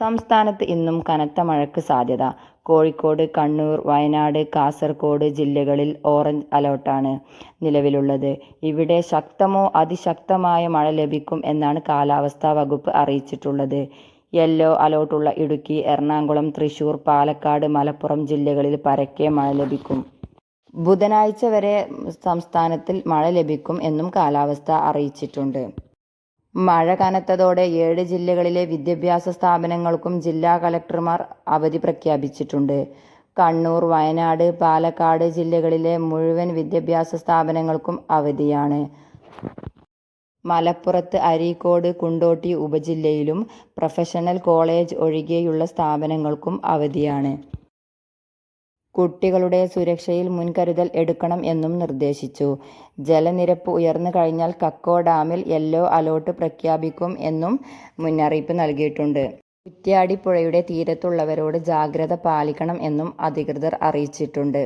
സംസ്ഥാനത്ത് ഇന്നും കനത്ത മഴയ്ക്ക് സാധ്യത. കോഴിക്കോട് കണ്ണൂർ വയനാട് കാസർഗോഡ് ജില്ലകളിൽ ഓറഞ്ച് അലേർട്ടാണ് നിലവിലുള്ളത്. ഇവിടെ ശക്തമോ അതിശക്തമായ മഴ ലഭിക്കും എന്നാണ് കാലാവസ്ഥാ വകുപ്പ് അറിയിച്ചിട്ടുള്ളത്. യെല്ലോ അലേർട്ടുള്ള ഇടുക്കി എറണാകുളം തൃശൂർ പാലക്കാട് മലപ്പുറം ജില്ലകളിൽ പരക്കെ മഴ ലഭിക്കും. ബുധനാഴ്ച വരെ സംസ്ഥാനത്തിൽ മഴ ലഭിക്കും എന്നും കാലാവസ്ഥ അറിയിച്ചിട്ടുണ്ട്. മഴ കനത്തതോടെ ഏഴ് ജില്ലകളിലെ വിദ്യാഭ്യാസ സ്ഥാപനങ്ങൾക്കും ജില്ലാ കലക്ടർമാർ അവധി പ്രഖ്യാപിച്ചിട്ടുണ്ട്. കണ്ണൂർ വയനാട് പാലക്കാട് ജില്ലകളിലെ മുഴുവൻ വിദ്യാഭ്യാസ സ്ഥാപനങ്ങൾക്കും അവധിയാണ്. മലപ്പുറത്ത് അരീക്കോട് കുണ്ടോട്ടി ഉപജില്ലയിലും പ്രൊഫഷണൽ കോളേജ് ഒഴികെയുള്ള സ്ഥാപനങ്ങൾക്കും അവധിയാണ്. കുട്ടികളുടെ സുരക്ഷയിൽ മുൻകരുതൽ എടുക്കണം എന്നും നിർദ്ദേശിച്ചു. ജലനിരപ്പ് ഉയർന്നു കഴിഞ്ഞാൽ കക്കോ ഡാമിൽ യെല്ലോ അലേർട്ട് പ്രഖ്യാപിക്കും എന്നും മുന്നറിയിപ്പ് നൽകിയിട്ടുണ്ട്. കുറ്റ്യാടി പുഴയുടെ തീരത്തുള്ളവരോട് ജാഗ്രത പാലിക്കണം എന്നും അധികൃതർ അറിയിച്ചിട്ടുണ്ട്.